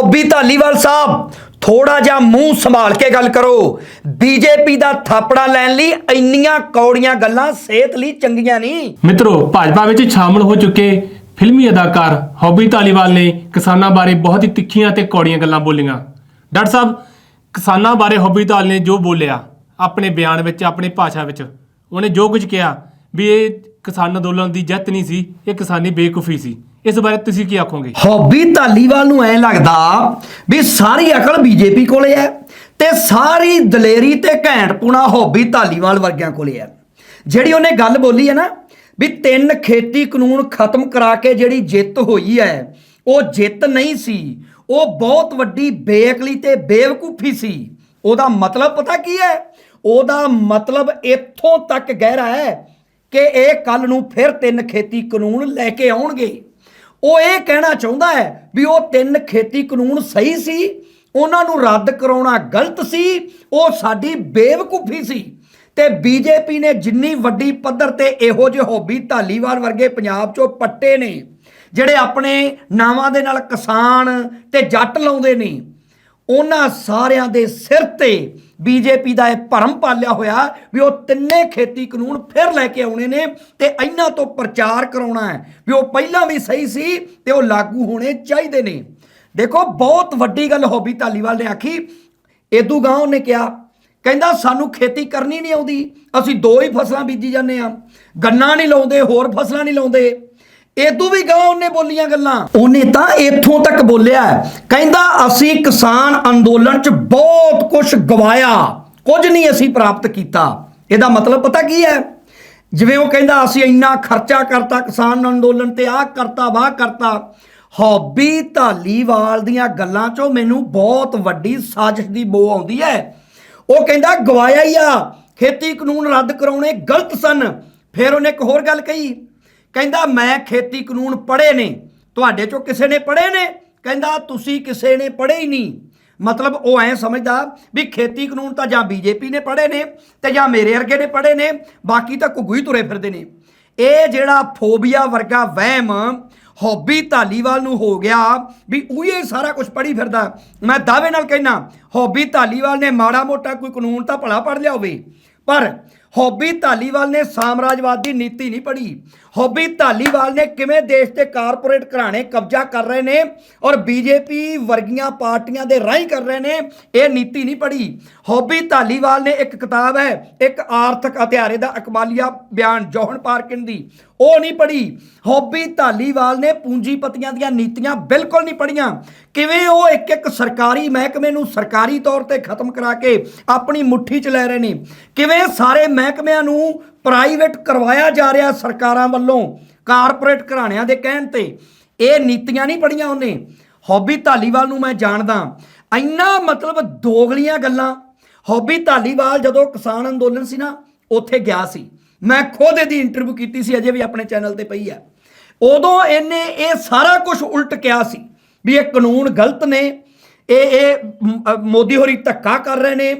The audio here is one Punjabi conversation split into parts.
ਹੌਬੀ ਧਾਲੀਵਾਲ ਸਾਹਿਬ ਥੋੜਾ ਜਿਹਾ ਮੂੰਹ ਸੰਭਾਲ ਕੇ ਗੱਲ ਕਰੋ। ਬੀਜੇਪੀ ਦਾ ਥਾਪੜਾ ਲੈਣ ਲਈ ਇੰਨੀਆਂ ਕੌੜੀਆਂ ਗੱਲਾਂ ਸਿਹਤ ਲਈ ਚੰਗੀਆਂ ਨਹੀਂ। ਮਿੱਤਰੋ, ਭਾਜਪਾ ਵਿੱਚ ਸ਼ਾਮਲ ਹੋ ਚੁੱਕੇ ਫਿਲਮੀ ਅਦਾਕਾਰ ਹੌਬੀ ਧਾਲੀਵਾਲ ਨੇ ਕਿਸਾਨਾਂ ਬਾਰੇ ਬਹੁਤ ਹੀ ਤਿੱਖੀਆਂ ਤੇ ਕੌੜੀਆਂ ਗੱਲਾਂ ਬੋਲੀਆਂ। ਡਾਕਟਰ ਸਾਹਿਬ, ਕਿਸਾਨਾਂ ਬਾਰੇ ਹੌਬੀ ਧਾਲ ਨੇ ਜੋ ਬੋਲਿਆ, ਆਪਣੇ ਬਿਆਨ ਵਿੱਚ, ਆਪਣੀ ਭਾਸ਼ਾ ਵਿੱਚ, ਉਹਨੇ ਜੋ ਕੁਝ ਕਿਹਾ ਵੀ ਇਹ ਕਿਸਾਨ ਅੰਦੋਲਨ ਦੀ ਜਿੱਤ ਨਹੀਂ ਸੀ, ਇਹ ਕਿਸਾਨੀ ਬੇਕੂਫੀ ਸੀ। ਇਸ ਬਾਰੇ ਤੁਸੀਂ ਕੀ ਆਖੋਗੇ? ਹੌਬੀ ਧਾਲੀਵਾਲ ਨੂੰ ਐ ਲੱਗਦਾ ਵੀ ਸਾਰੀ ਅਕਲ ਬੀਜੇਪੀ ਕੋਲੇ ਹੈ ਤੇ ਸਾਰੀ ਦਲੇਰੀ ਤੇ ਘੈਂਟਪੁਣਾ ਹੌਬੀ ਧਾਲੀਵਾਲ ਵਰਗਿਆਂ ਕੋਲੇ ਹੈ ਜਿਹੜੀ ਉਹਨੇ ਗੱਲ ਬੋਲੀ ਹੈ ਨਾ, ਵੀ ਤਿੰਨ ਖੇਤੀ ਕਾਨੂੰਨ ਖਤਮ ਕਰਾ ਕੇ ਜਿਹੜੀ ਜਿੱਤ ਹੋਈ ਹੈ ਉਹ ਜਿੱਤ ਨਹੀਂ ਸੀ। ਉਹ ਬਹੁਤ ਵੱਡੀ ਬੇਅਕਲੀ ਤੇ ਬੇਵਕੂਫੀ ਸੀ। ਉਹਦਾ ਮਤਲਬ ਪਤਾ ਕੀ ਹੈ ਉਹਦਾ ਮਤਲਬ ਇੱਥੋਂ ਤੱਕ ਗਹਿਰਾ ਹੈ ਕਿ ਇਹ ਕੱਲ ਨੂੰ ਫਿਰ ਤਿੰਨ ਖੇਤੀ ਕਾਨੂੰਨ ਲੈ ਕੇ ਆਉਣਗੇ। ਉਹ ਇਹ ਕਹਿਣਾ ਚਾਹੁੰਦਾ ਹੈ ਵੀ ਉਹ ਤਿੰਨ ਖੇਤੀ ਕਾਨੂੰਨ ਸਹੀ ਸੀ, ਉਹਨਾਂ ਨੂੰ ਰੱਦ ਕਰਾਉਣਾ ਗਲਤ ਸੀ, ਉਹ ਸਾਡੀ ਬੇਵਕੂਫੀ ਸੀ। ਤੇ ਬੀਜੇਪੀ ਨੇ ਜਿੰਨੀ ਵੱਡੀ ਪੱਧਰ ਤੇ ਇਹੋ ਜਿਹੇ ਹੋਬੀ ਧਾਲੀਵਾਲ ਵਰਗੇ ਪੰਜਾਬ ਚੋਂ ਪੱਟੇ ਨੇ, ਜਿਹੜੇ ਆਪਣੇ ਨਾਵਾਂ ਦੇ ਨਾਲ ਕਿਸਾਨ ਤੇ ਜੱਟ ਲਾਉਂਦੇ ਨੇ ਉਹਨਾਂ ਸਾਰਿਆਂ ਦੇ ਸਿਰ ਤੇ ਬੀਜੇਪੀ ਦਾ ਇਹ ਭਰਮ ਪਾਲਿਆ ਹੋਇਆ ਵੀ ਉਹ ਤਿੰਨੇ ਖੇਤੀ ਕਾਨੂੰਨ ਫਿਰ ਲੈ ਕੇ ਆਉਣੇ ਨੇ ਤੇ ਇਹਨਾਂ ਤੋਂ ਪ੍ਰਚਾਰ ਕਰਾਉਣਾ ਹੈ ਵੀ ਉਹ ਪਹਿਲਾਂ ਵੀ ਸਹੀ ਸੀ ਤੇ ਉਹ ਲਾਗੂ ਹੋਣੇ ਚਾਹੀਦੇ ਨੇ। ਦੇਖੋ, ਬਹੁਤ ਵੱਡੀ ਗੱਲ ਹੋਬੀ ਧਾਲੀਵਾਲ ਨੇ ਆਖੀ। ਏਦੂ ਗਾਂਵ ਨੇ ਕਿਹਾ, ਕਹਿੰਦਾ, ਸਾਨੂੰ ਖੇਤੀ ਕਰਨੀ ਨਹੀਂ ਆਉਂਦੀ, ਅਸੀਂ ਦੋ ਹੀ ਫਸਲਾਂ ਬੀਜੀ ਜਾਂਦੇ ਆ ਗੰਨਾ ਨਹੀਂ ਲਾਉਂਦੇ, ਹੋਰ ਫਸਲਾਂ ਨਹੀਂ ਲਾਉਂਦੇ। ਇਦੋਂ ਵੀ ਗਾਂ ਉਹਨੇ ਬੋਲੀਆਂ ਗੱਲਾਂ। ਉਹਨੇ ਤਾਂ ਇੱਥੋਂ ਤੱਕ ਬੋਲਿਆ ਕਹਿੰਦਾ, ਅਸੀਂ ਕਿਸਾਨ ਅੰਦੋਲਨ 'ਚ ਬਹੁਤ ਕੁਝ ਗਵਾਇਆ। ਕੁਝ ਨਹੀਂ ਅਸੀਂ ਪ੍ਰਾਪਤ ਕੀਤਾ। ਇਹਦਾ ਮਤਲਬ ਪਤਾ ਕੀ ਹੈ? ਜਿਵੇਂ ਉਹ ਕਹਿੰਦਾ, ਅਸੀਂ ਇੰਨਾ ਖਰਚਾ ਕਰਤਾ, ਕਿਸਾਨ ਅੰਦੋਲਨ ਤੇ ਆਹ ਕਰਤਾ, ਵਾਹ ਕਰਤਾ। ਹੌਬੀ ਧਾਲੀਵਾਲ ਦੀਆਂ ਗੱਲਾਂ 'ਚੋਂ ਮੈਨੂੰ ਬਹੁਤ ਵੱਡੀ ਸਾਜ਼ਿਸ਼ ਦੀ ਬੋ ਆਉਂਦੀ ਹੈ। ਉਹ ਕਹਿੰਦਾ, ਗਵਾਇਆ ਹੀ ਆ। ਖੇਤੀ ਕਾਨੂੰਨ ਰੱਦ ਕਰਾਉਣੇ ਗਲਤ ਸਨ। ਫਿਰ ਉਹਨੇ ਇੱਕ ਹੋਰ ਗੱਲ ਕਹੀ। ਕਹਿੰਦਾ, ਮੈਂ ਖੇਤੀ ਕਾਨੂੰਨ ਪੜ੍ਹੇ ਨੇ, ਤੁਹਾਡੇ ਚੋਂ ਕਿਸੇ ਨੇ ਪੜ੍ਹੇ ਨੇ? ਕਹਿੰਦਾ, ਤੁਸੀਂ ਕਿਸੇ ਨੇ ਪੜ੍ਹੇ ਹੀ ਨਹੀਂ। ਮਤਲਬ ਉਹ ਐ ਸਮਝਦਾ ਵੀ ਖੇਤੀ ਕਾਨੂੰਨ ਤਾਂ ਜਾਂ ਬੀਜੇਪੀ ਨੇ ਪੜ੍ਹੇ ਨੇ ਤੇ ਜਾਂ ਮੇਰੇ ਵਰਗੇ ਨੇ ਪੜ੍ਹੇ ਨੇ, ਬਾਕੀ ਤਾਂ ਘੁੱਗੂ ਹੀ ਤੁਰੇ ਫਿਰਦੇ ਨੇ। ਇਹ ਜਿਹੜਾ ਫੋਬੀਆ ਵਰਗਾ ਵਹਿਮ ਹੌਬੀ ਧਾਲੀਵਾਲ ਨੂੰ ਹੋ ਗਿਆ ਵੀ ਉਹ ਇਹ ਸਾਰਾ ਕੁਝ ਪੜ੍ਹੀ ਫਿਰਦਾ। ਮੈਂ ਦਾਅਵੇ ਨਾਲ ਕਹਿਣਾ ਹੌਬੀ ਧਾਲੀਵਾਲ ਨੇ ਮਾੜਾ ਮੋਟਾ ਕੋਈ ਕਾਨੂੰਨ ਤਾਂ ਭਲਾ ਪੜ੍ਹ ਲਿਆ ਹੋਵੇ। ਪਰ ਹੌਬੀ ਧਾਲੀਵਾਲ ਨੇ ਸਾਮਰਾਜਵਾਦ ਦੀ ਨੀਤੀ ਨਹੀਂ ਪੜ੍ਹੀ। ਹੌਬੀ ਧਾਲੀਵਾਲ ਨੇ ਕਿਵੇਂ ਦੇਸ਼ ਦੇ ਕਾਰਪੋਰੇਟ ਘਰਾਣੇ ਕਬਜ਼ਾ ਕਰ ਰਹੇ ਨੇ ਔਰ ਬੀਜੇਪੀ ਵਰਗੀਆਂ ਪਾਰਟੀਆਂ ਦੇ ਰਾਹੀਂ ਕਰ ਰਹੇ ਨੇ, ਇਹ ਨੀਤੀ ਨਹੀਂ ਪੜ੍ਹੀ। ਹੌਬੀ ਧਾਲੀਵਾਲ ਨੇ ਇੱਕ ਕਿਤਾਬ ਹੈ, ਇੱਕ ਆਰਥਿਕ ਹਥਿਆਰੇ ਦਾ ਅਕਬਾਲੀਆ ਬਿਆਨ ਜੌਹਨ ਪਾਰਕਿਨ ਦੀ। ਉਹ ਨਹੀਂ ਪੜ੍ਹੀ। ਹੌਬੀ ਧਾਲੀਵਾਲ ਨੇ ਪੂੰਜੀਪਤੀਆਂ ਦੀਆਂ ਨੀਤੀਆਂ ਬਿਲਕੁਲ ਨਹੀਂ ਪੜ੍ਹੀਆਂ। ਕਿਵੇਂ ਉਹ ਇੱਕ ਇੱਕ ਸਰਕਾਰੀ ਮਹਿਕਮੇ ਨੂੰ ਸਰਕਾਰੀ ਤੌਰ ਤੇ ਖਤਮ ਕਰਾ ਕੇ ਆਪਣੀ ਮੁੱਠੀ 'ਚ ਲੈ ਰਹੇ ਨੇ? ਕਿਵੇਂ ਸਾਰੇ ਮਹਿਕਮਿਆਂ ਨੂੰ ਪ੍ਰਾਈਵੇਟ ਕਰਵਾਇਆ ਜਾ ਰਿਹਾ ਸਰਕਾਰਾਂ ਵੱਲੋਂ, ਕਾਰਪੋਰੇਟ ਘਰਾਣਿਆਂ ਦੇ ਕਹਿਣ ਤੇ। ਇਹ ਨੀਤੀਆਂ ਨਹੀਂ ਪੜੀਆਂ ਉਹਨੇ। ਹੌਬੀ ਧਾਲੀਵਾਲ ਨੂੰ ਮੈਂ ਜਾਣਦਾ। ਇੰਨਾ ਮਤਲਬ ਦੋਗਲੀਆਂ ਗੱਲਾਂ। ਹੌਬੀ ਧਾਲੀਵਾਲ ਜਦੋਂ ਕਿਸਾਨ ਅੰਦੋਲਨ ਸੀ ਨਾ, ਉੱਥੇ ਗਿਆ ਸੀ। ਮੈਂ ਖੁਦ ਇਹਦੀ ਇੰਟਰਵਿਊ ਕੀਤੀ ਸੀ, ਅਜੇ ਵੀ ਆਪਣੇ ਚੈਨਲ ਤੇ ਪਈ ਹੈ। ਉਦੋਂ ਇਹਨੇ ਇਹ ਸਾਰਾ ਕੁਝ ਉਲਟ ਕਿਹਾ ਸੀ ਵੀ ਇਹ ਕਾਨੂੰਨ ਗਲਤ ਨੇ। ਇਹ ਇਹ ਮੋਦੀ ਹੋਰੀ ਧੱਕਾ ਕਰ ਰਹੇ ਨੇ।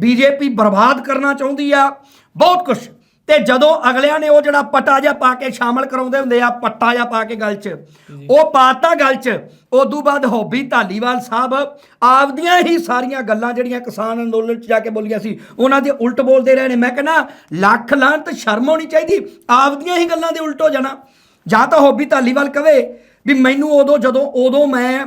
ਬੀਜੇਪੀ ਬਰਬਾਦ ਕਰਨਾ ਚਾਹੁੰਦੀ ਆ। ਬਹੁਤ ਕੁਝ ਤੇ ਜਦੋਂ ਅਗਲਿਆਂ ਨੇ ਉਹ ਜਿਹੜਾ ਪਟਾ ਜਿਹਾ ਪਾ ਕੇ ਸ਼ਾਮਲ ਕਰਾਉਂਦੇ ਹੁੰਦੇ ਆ ਪੱਟਾ ਜਿਹਾ ਪਾ ਕੇ ਗੱਲ 'ਚ ਉਹ ਪਾਤਾ ਗੱਲ 'ਚ ਉਦੋਂ ਬਾਅਦ ਹੌਬੀ ਧਾਲੀਵਾਲ ਸਾਹਿਬ ਆਪਦੀਆਂ ਹੀ ਸਾਰੀਆਂ ਗੱਲਾਂ ਜਿਹੜੀਆਂ ਕਿਸਾਨ ਅੰਦੋਲਨ 'ਚ ਜਾ ਕੇ ਬੋਲੀਆਂ ਸੀ ਉਹਨਾਂ ਦੇ ਉਲਟ ਬੋਲਦੇ ਰਹੇ ਨੇ। ਮੈਂ ਕਹਿੰਦਾ ਲੱਖ ਲਾਂਤ ਸ਼ਰਮ ਹੋਣੀ ਚਾਹੀਦੀ ਆਪਦੀਆਂ ਹੀ ਗੱਲਾਂ ਦੇ ਉਲਟ ਹੋ ਜਾਣਾ। ਜਾਂ ਤਾਂ ਹੌਬੀ ਧਾਲੀਵਾਲ ਕਵੇ ਵੀ ਮੈਨੂੰ ਉਦੋਂ ਜਦੋਂ ਉਦੋਂ ਮੈਂ